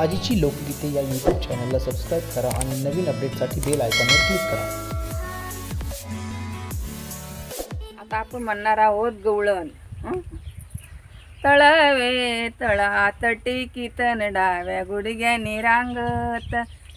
आजीची लोकगीते या यूट्यूब चॅनलला सबस्क्राईब करा आणि नवीन अपडेटसाठी बेल आयकॉनवर क्लिक करा. आता आपण म्हणणार आहोत गवळण तळवे तळावे तळात टिकीतन डाव्या गुडघ्यानी रांगत.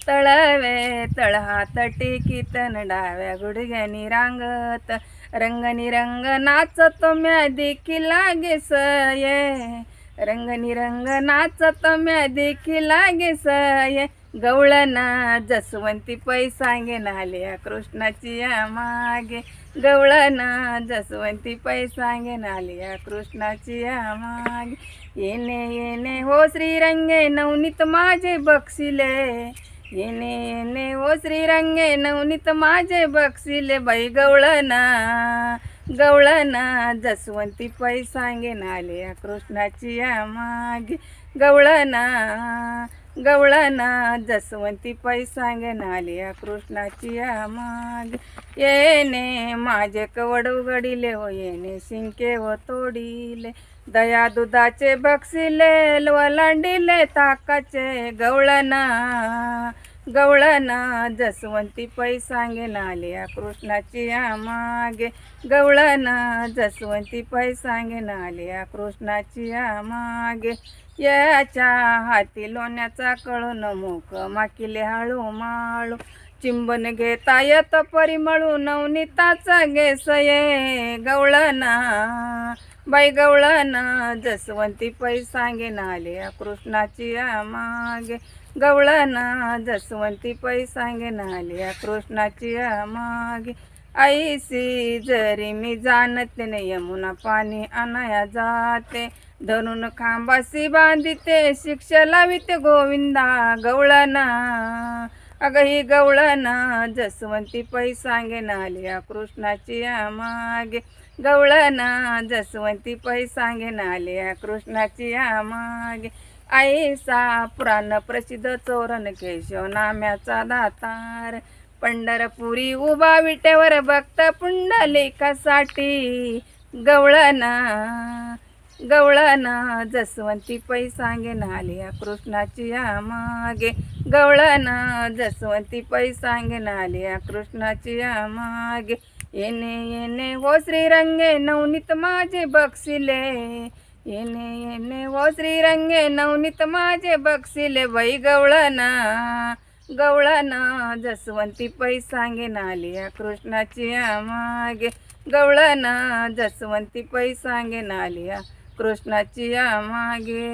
तळावे तळहात टिकीतन डाव्या गुडघ्यानी रांगत. रंगनी रंग नाचतो म्या देखील लागे सये रंगनिरंग नाचत म्या देखी लागे सय. गवळना जसवंती पैसांगे नाल्या कृष्णाची या मागे. गवळना जसवंती पैसांगे नाल्या कृष्णाची या मागे. येणे येणे हो श्रीरंगे नवनीत माझे बक्षिले. येणे येणे हो श्रीरंगे नवनीत माझे बक्षिले. बाई गवळना गवळना जसवंती पैसांगे नाल्या कृष्णाची या मागे. गवळना गवळना जसवंती पैसांगे नालिया कृष्णाची या मागे. येणे माझे कवड उघडिले हो येणे शिंके हो व तोडिले. दया दुधाचे बक्षिले वलांडिले ताकाचे गवळना. गवळना जसवंती पैसांगे नालिया कृष्णाची या मागे. गवळना जसवंती पैसांगे नालिया कृष्णाची या मागे. याच्या हाती लोण्याचा कळून मुख माकिले हळू माळू. चिंबन घेता येत परिमळू नवनीताचा घेसये गवळना बाई गवळना जसवंती पैसांगे नाले कृष्णाची मागे. गवळना जसवंती पैसांगे नाले कृष्णाची मागे. ऐसी जरी मी जाणत नाही यमुना पाणी आणाया जाते. धरून खांबासी बांधिते शिक्षा लाविते गोविंदा गवळना अगं ही गवळणा जसवंती पैसांगे नालिया कृष्णाची या मागे. गवळना जसवंती पैसांगे नालिया कृष्णाची या मागे. आईसा पुराण प्रसिद्ध चोरण केशव नाम्याचा दातार. पंढरपुरी उभा विटेवर भक्त पुंडलिकासाठी. गवळना गवळना जसवंती पैसांगे नालिया कृष्णाची या मागे. गवळना जसवंती पैसांगे नालिया कृष्णाची या मागे. येणे येणे हो श्रीरंगे नवनीत माझे बक्षिले. येणे येणे हो श्रीरंगे नवनीत माझे बक्षिले. बाई गवळना गवळना जसवंती पैसांगे नालिया कृष्णाची या मागे. गवळना जसवंती पैसांगे नालिया कृष्णाची या मागे.